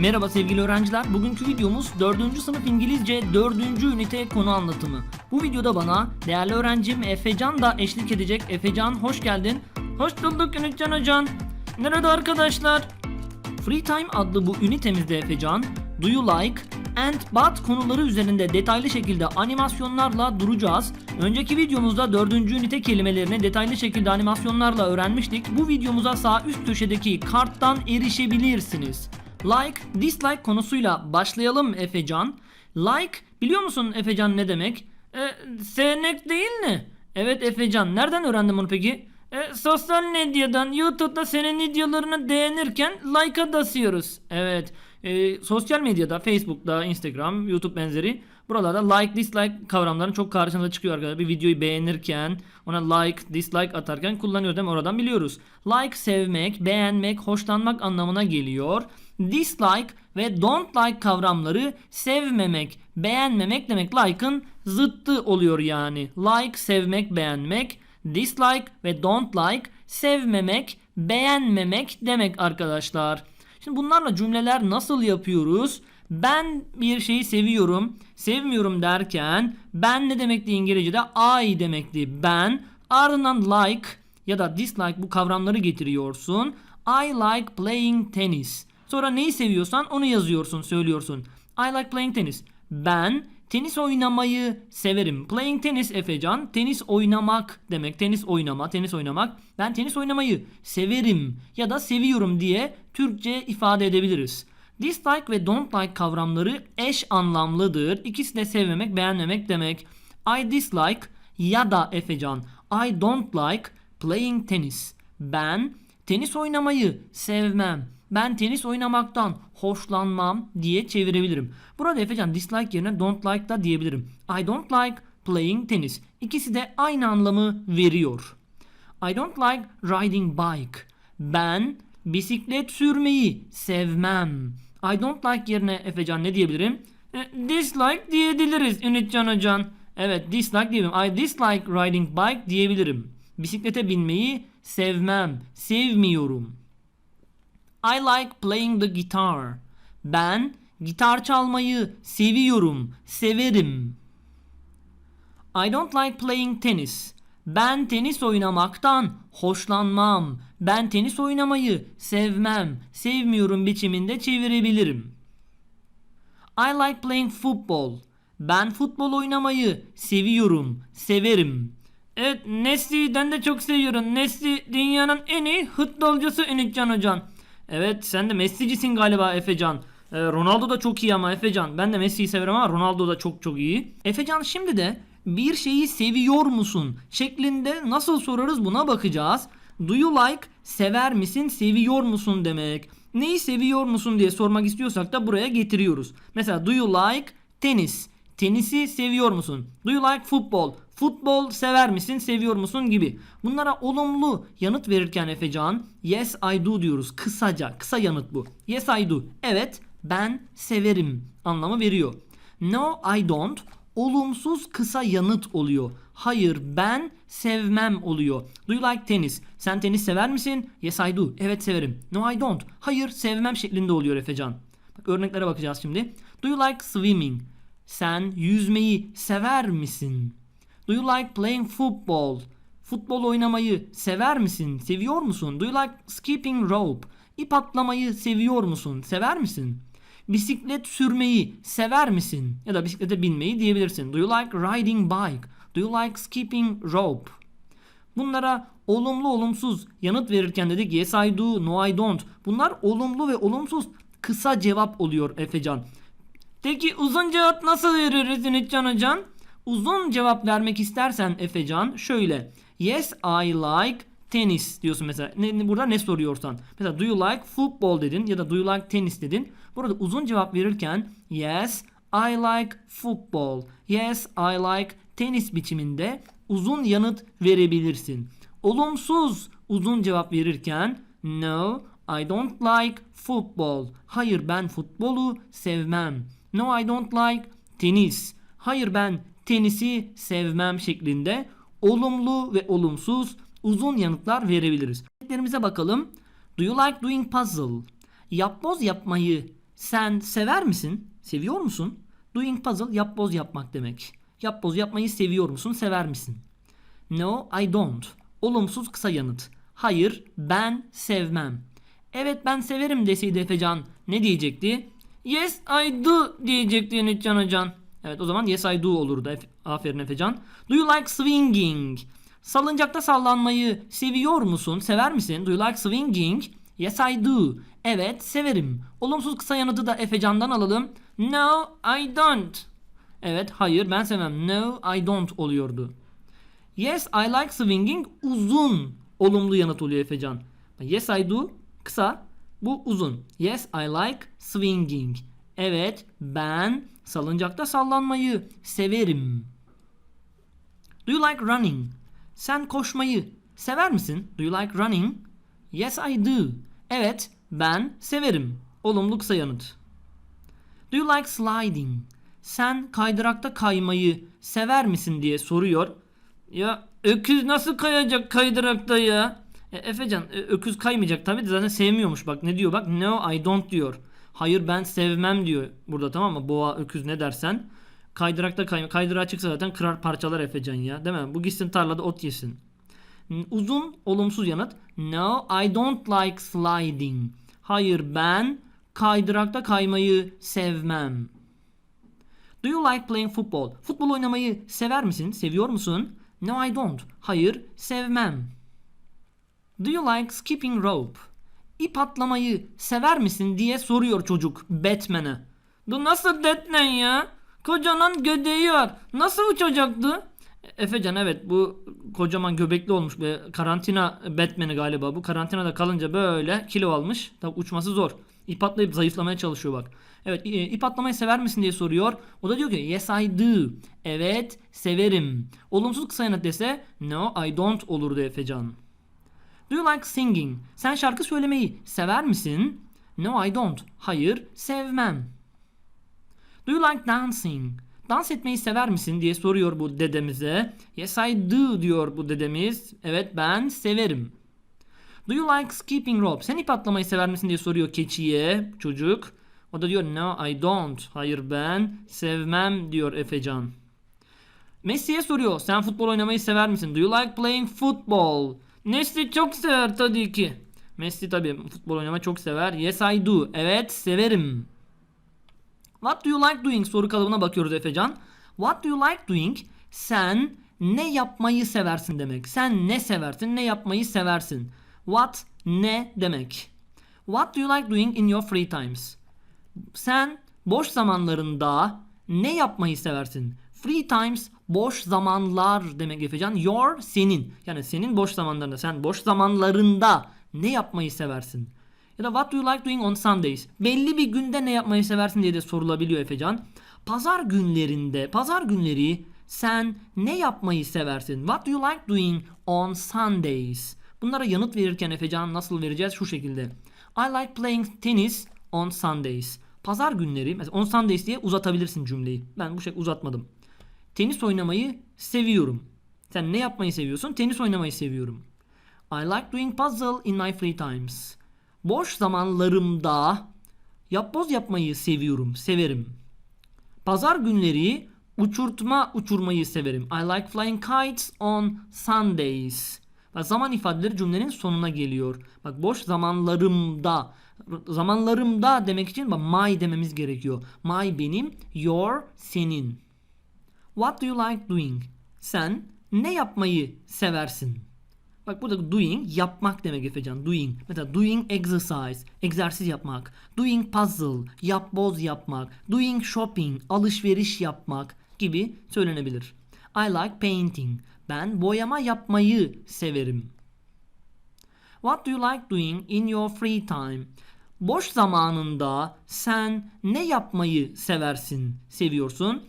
Merhaba sevgili öğrenciler. Bugünkü videomuz 4. sınıf İngilizce 4. ünite konu anlatımı. Bu videoda bana değerli öğrencim Efecan da eşlik edecek. Efecan hoş geldin. Hoş bulduk Ünitcan hocam. Nerede arkadaşlar? Free Time adlı bu ünitemizde Efecan, Do You Like and But konuları üzerinde detaylı şekilde animasyonlarla duracağız. Önceki videomuzda 4. ünite kelimelerini detaylı şekilde animasyonlarla öğrenmiştik. Bu videomuza sağ üst köşedeki karttan erişebilirsiniz. Like, dislike konusuyla başlayalım Efecan. Like, biliyor musun Efecan ne demek? E, sevmek değil mi? Evet Efecan, nereden öğrendin bunu peki? E, sosyal medyadan YouTube'da senin videolarını beğenirken like'a basıyoruz. Evet. e, sosyal medyada Facebook'ta, Instagram, YouTube benzeri buralarda like, dislike kavramların çok karşımıza çıkıyor arkadaşlar. Bir videoyu beğenirken ona like, dislike atarken kullanıyoruz değil mi? Oradan biliyoruz. Like sevmek, beğenmek, hoşlanmak anlamına geliyor. Dislike ve don't like kavramları sevmemek, beğenmemek demek. Like'ın zıttı oluyor yani. Like sevmek, beğenmek. Dislike ve don't like sevmemek, beğenmemek demek arkadaşlar. Şimdi bunlarla cümleler nasıl yapıyoruz? Ben bir şeyi seviyorum, sevmiyorum derken ben ne demekti İngilizce'de? I demekti. Ben ardından like ya da dislike bu kavramları getiriyorsun. I like playing tennis. Sonra neyi seviyorsan onu yazıyorsun, söylüyorsun. I like playing tennis. Ben tenis oynamayı severim. Playing tennis Efecan. Tenis oynamak demek. Tenis oynama, tenis oynamak. Ben tenis oynamayı severim ya da seviyorum diye Türkçe ifade edebiliriz. Dislike ve don't like kavramları eş anlamlıdır. İkisi de sevmemek, beğenmemek demek. I dislike ya da Efecan. I don't like playing tennis. Ben tenis oynamayı sevmem. Ben tenis oynamaktan hoşlanmam diye çevirebilirim. Burada Efecan dislike yerine don't like da diyebilirim. I don't like playing tennis. İkisi de aynı anlamı veriyor. I don't like riding bike. Ben bisiklet sürmeyi sevmem. I don't like yerine Efecan ne diyebilirim? E, dislike diyebiliriz Ünitcan Hocan. Evet dislike diyebilirim. I dislike riding bike diyebilirim. Bisiklete binmeyi sevmem, sevmiyorum. I like playing the guitar. Ben gitar çalmayı seviyorum, severim. I don't like playing tennis. Ben tenis oynamaktan hoşlanmam. Ben tenis oynamayı sevmem, sevmiyorum biçiminde çevirebilirim. I like playing football. Ben futbol oynamayı seviyorum, severim. Evet Nesli'den de çok seviyorum. Nesli dünyanın en iyi futbolcusu Ünitcan Hocam. Evet sen de Messi'cisin galiba Efecan. Ee, Ronaldo da çok iyi ama Efecan. Ben de Messi'yi severim ama Ronaldo da çok çok iyi. Efecan şimdi de bir şeyi seviyor musun şeklinde nasıl sorarız buna bakacağız. Do you like sever misin seviyor musun demek. Neyi seviyor musun diye sormak istiyorsak da buraya getiriyoruz. Mesela do you like tenis. Tenisi seviyor musun? Do you like football? Futbol sever misin, seviyor musun gibi. Bunlara olumlu yanıt verirken Efecan yes I do diyoruz. Kısaca, kısa yanıt bu. Yes I do. Evet, ben severim anlamı veriyor. No I don't olumsuz kısa yanıt oluyor. Hayır ben sevmem oluyor. Do you like tennis? Sen tenis sever misin? Yes I do. Evet severim. No I don't. Hayır sevmem şeklinde oluyor Efecan. Bak örneklere bakacağız şimdi. Do you like swimming? Sen yüzmeyi sever misin? Do you like playing football? Futbol oynamayı sever misin? Seviyor musun? Do you like skipping rope? İp atlamayı seviyor musun? Sever misin? Bisiklet sürmeyi sever misin? Ya da bisiklete binmeyi diyebilirsin. Do you like riding bike? Do you like skipping rope? Bunlara olumlu olumsuz yanıt verirken dedik yes I do, no I don't. Bunlar olumlu ve olumsuz kısa cevap oluyor Efecan. Peki uzun cevap nasıl veririz Ünitcan Hocam? Uzun cevap vermek istersen Efecan şöyle. Yes I like tenis diyorsun mesela. Ne, burada ne soruyorsan. Mesela do you like football dedin ya da do you like tennis dedin. Burada uzun cevap verirken yes I like football. Yes I like tenis biçiminde uzun yanıt verebilirsin. Olumsuz uzun cevap verirken no I don't like football. Hayır ben futbolu sevmem. No I don't like tenis. Hayır ben tenisi sevmem şeklinde olumlu ve olumsuz uzun yanıtlar verebiliriz. Örneklerimize bakalım. Do you like doing puzzle? Yapboz yapmayı Sen sever misin? Seviyor musun? Doing puzzle yapboz yapmak demek. Yapboz yapmayı seviyor musun? Sever misin? No, I don't. Olumsuz kısa yanıt. Hayır, ben sevmem. Evet ben severim deseydi Efecan ne diyecekti? Yes I do diyecekti Yunitcan Hocan. Evet o zaman yes I do olurdu. Aferin Efecan. Do you like swinging? Salıncakta sallanmayı seviyor musun? Sever misin? Do you like swinging? Yes I do. Evet severim. Olumsuz kısa yanıtı da Efecan'dan alalım. No I don't. Evet hayır ben sevmem. No I don't oluyordu. Yes I like swinging uzun olumlu yanıt oluyor Efecan. Yes I do kısa bu uzun. Yes I like swinging. Evet ben salıncakta sallanmayı severim. Do you like running? Sen koşmayı sever misin? Do you like running? Yes I do. Evet ben severim. Olumlu kısa yanıt. Do you like sliding? Sen kaydırakta kaymayı sever misin diye soruyor. Ya öküz nasıl kayacak kaydırakta ya? E, Efecan e, öküz kaymayacak tabii de zaten sevmiyormuş bak ne diyor bak no I don't diyor. Hayır ben sevmem diyor burada tamam mı? Boğa öküz ne dersen. Kaydırakta kayma. Kaydırağa çıksa zaten kırar parçalar Efecan ya değil mi? Bu gitsin tarlada ot yesin. Uzun olumsuz yanıt. No I don't like sliding. Hayır ben kaydırakta kaymayı sevmem. Do you like playing football? Futbol oynamayı sever misin? Seviyor musun? No I don't. Hayır, sevmem. Do you like skipping rope? İp atlamayı sever misin diye soruyor çocuk Batman'e. Bu nasıl Batman ya? Kocaman gödeği var. Nasıl uçacaktı? Efecan evet bu kocaman göbekli olmuş be karantina Batman'i galiba bu karantinada kalınca böyle kilo almış tabi uçması zor İp atlayıp zayıflamaya çalışıyor bak evet ip atlamayı sever misin diye soruyor o da diyor ki yes I do evet severim olumsuz kısa yanıt dese no I don't olurdu Efecan Do you like singing? Sen şarkı söylemeyi sever misin? No I don't. Hayır, sevmem. Do you like dancing? Dans etmeyi sever misin diye soruyor bu dedemize. Yes I do diyor bu dedemiz. Evet ben severim. Do you like skipping rope? Sen ip atlamayı sever misin diye soruyor keçiye çocuk. O da diyor no I don't. Hayır ben sevmem diyor Efecan. Messi'ye soruyor. Sen futbol oynamayı sever misin? Do you like playing football? Messi çok sever tabii ki. Messi tabii futbol oynamayı çok sever. Yes I do. Evet severim. What do you like doing soru kalıbına bakıyoruz Efecan. What do you like doing? Sen ne yapmayı seversin demek. Sen ne seversin? Ne yapmayı seversin? What ne demek? What do you like doing in your free times? Sen boş zamanlarında ne yapmayı seversin? Free times boş zamanlar demek Efecan. Your senin. Yani senin boş zamanlarında sen boş zamanlarında ne yapmayı seversin? Ya da what do you like doing on Sundays? Belli bir günde ne yapmayı seversin diye de sorulabiliyor Efecan. Pazar günlerinde, pazar günleri sen ne yapmayı seversin? What do you like doing on Sundays? Bunlara yanıt verirken Efecan nasıl vereceğiz? Şu şekilde. I like playing tennis on Sundays. Pazar günleri, mesela on Sundays diye uzatabilirsin cümleyi. Ben bu şekilde uzatmadım. Tenis oynamayı seviyorum. Sen ne yapmayı seviyorsun? Tenis oynamayı seviyorum. I like doing puzzle in my free times. Boş zamanlarımda yapboz yapmayı seviyorum, severim. Pazar günleri uçurtma uçurmayı severim. I like flying kites on Sundays. Bak zaman ifadeleri cümlenin sonuna geliyor. Bak boş zamanlarımda zamanlarımda demek için bak my dememiz gerekiyor. My benim, your senin. What do you like doing? Sen ne yapmayı seversin? Bak burada doing yapmak demek Efecan. Doing. Mesela doing exercise. Egzersiz yapmak. Doing puzzle. Yapboz yapmak. Doing shopping. Alışveriş yapmak gibi söylenebilir. I like painting. Ben boyama yapmayı severim. What do you like doing in your free time? Boş zamanında sen ne yapmayı seversin, seviyorsun?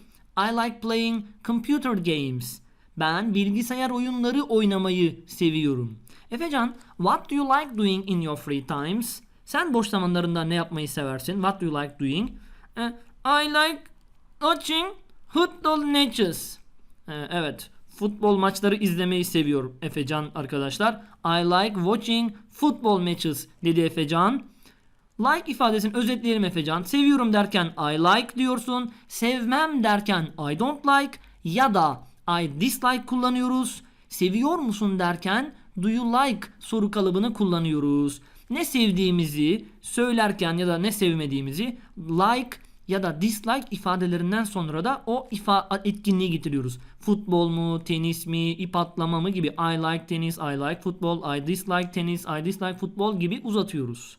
I like playing computer games. Ben bilgisayar oyunları oynamayı seviyorum. Efecan, what do you like doing in your free times? Sen boş zamanlarında ne yapmayı seversin? What do you like doing? Eh, I like watching football matches. Eh, evet, futbol maçları izlemeyi seviyorum Efecan arkadaşlar. I like watching football matches dedi Efecan. Like ifadesini özetleyelim Efecan. Seviyorum derken I like diyorsun. Sevmem derken I don't like ya da I dislike kullanıyoruz. Seviyor musun derken do you like soru kalıbını kullanıyoruz. Ne sevdiğimizi söylerken ya da ne sevmediğimizi like ya da dislike ifadelerinden sonra da o ifa etkinliği getiriyoruz. Futbol mu, tenis mi, ip atlama mı gibi I like tenis, I like football, I dislike tenis, I dislike football gibi uzatıyoruz.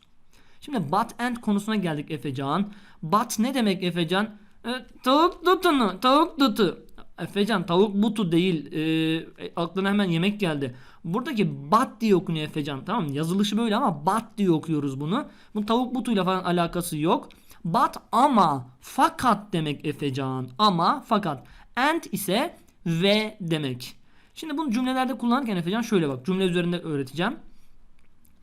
Şimdi but and konusuna geldik Efecan. But ne demek Efecan? E, tavuk dutunu, tavuk dutu. Efecan tavuk butu değil. E, aklına hemen yemek geldi. Buradaki but diye okunuyor Efecan. Tamam? Yazılışı böyle ama but diye okuyoruz bunu. Bu tavuk butuyla falan alakası yok. But ama fakat demek Efecan. Ama fakat. And ise ve demek. Şimdi bunu cümlelerde kullanırken Efecan şöyle bak. Cümle üzerinde öğreteceğim.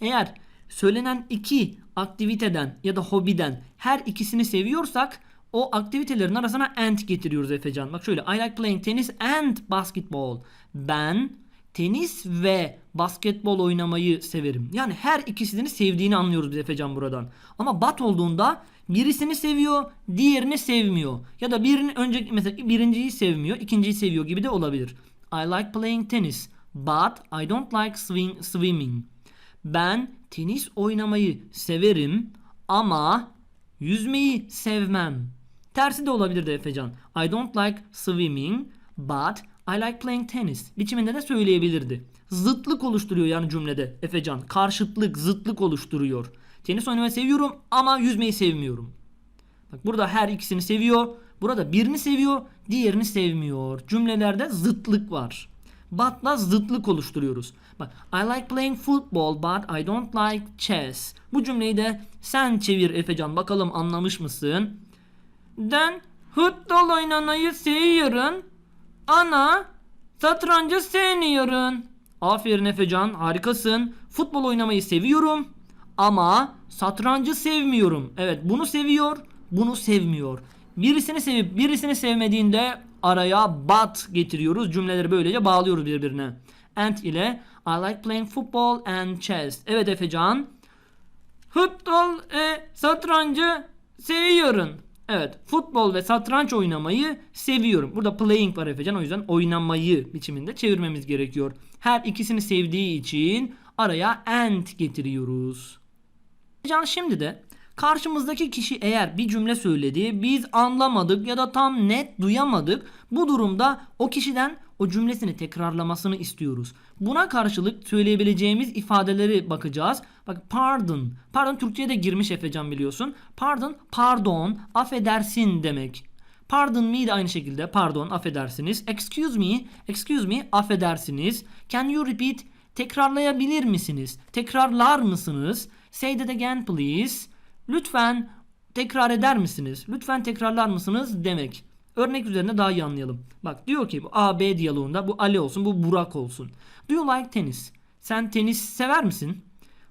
Eğer söylenen iki aktiviteden ya da hobiden her ikisini seviyorsak o aktivitelerin arasına and getiriyoruz Efecan. Bak şöyle I like playing tennis and basketball. Ben tenis ve basketbol oynamayı severim. Yani her ikisini sevdiğini anlıyoruz biz Efecan buradan. Ama but olduğunda birisini seviyor, diğerini sevmiyor. Ya da birini önce mesela birinciyi sevmiyor, ikinciyi seviyor gibi de olabilir. I like playing tennis but I don't like swing, swimming. Ben tenis oynamayı severim ama yüzmeyi sevmem. Tersi de olabilir de Efecan. I don't like swimming but I like playing tennis. Biçiminde de söyleyebilirdi. Zıtlık oluşturuyor yani cümlede Efecan. Karşıtlık, zıtlık oluşturuyor. Tenis oynamayı seviyorum ama yüzmeyi sevmiyorum. Bak burada her ikisini seviyor. Burada birini seviyor, diğerini sevmiyor. Cümlelerde zıtlık var. But'la zıtlık oluşturuyoruz. Bak I like playing football but I don't like chess. Bu cümleyi de sen çevir Efecan. Bakalım anlamış mısın? Ben futbol oynamayı seviyorum. Ana satrancı sevmiyorum. Aferin Efecan harikasın. Futbol oynamayı seviyorum ama satrancı sevmiyorum. Evet bunu seviyor, bunu sevmiyor. Birisini sevip birisini sevmediğinde araya but getiriyoruz. Cümleleri böylece bağlıyoruz birbirine. And ile I like playing football and chess. Evet Efecan. Futbol e, satrancı seviyorum. Evet futbol ve satranç oynamayı seviyorum. Burada playing var Efecan o yüzden oynamayı biçiminde çevirmemiz gerekiyor. Her ikisini sevdiği için araya and getiriyoruz. Can şimdi de karşımızdaki kişi eğer bir cümle söyledi biz anlamadık ya da tam net duyamadık bu durumda o kişiden o cümlesini tekrarlamasını istiyoruz. Buna karşılık söyleyebileceğimiz ifadeleri bakacağız. Bak pardon. Pardon Türkçe'ye de girmiş Efecan biliyorsun. Pardon, pardon, affedersin demek. Pardon me de aynı şekilde pardon affedersiniz. Excuse me, excuse me affedersiniz. Can you repeat? Tekrarlayabilir misiniz? Tekrarlar mısınız? Say that again please. Lütfen tekrar eder misiniz? Lütfen tekrarlar mısınız demek. Örnek üzerine daha iyi anlayalım. Bak diyor ki bu A B diyaloğunda bu Ali olsun bu Burak olsun. Do you like tennis? Sen tenis sever misin?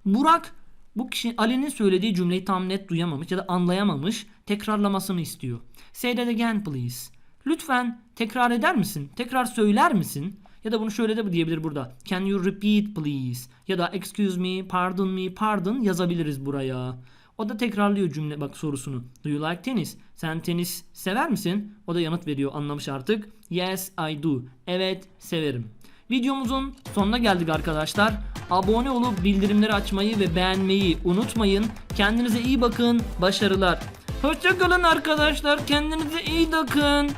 Burak bu kişi Ali'nin söylediği cümleyi tam net duyamamış ya da anlayamamış. Tekrarlamasını istiyor. Say that again please. Lütfen tekrar eder misin? Tekrar söyler misin? Ya da bunu şöyle de diyebilir burada. Can you repeat please? Ya da excuse me, pardon me, pardon yazabiliriz buraya. O da tekrarlıyor cümle bak sorusunu. Do you like tennis? Sen tenis sever misin? O da yanıt veriyor anlamış artık. Yes I do. Evet severim. Videomuzun sonuna geldik arkadaşlar. Abone olup bildirimleri açmayı ve beğenmeyi unutmayın. Kendinize iyi bakın. Başarılar. Hoşçakalın arkadaşlar. Kendinize iyi bakın.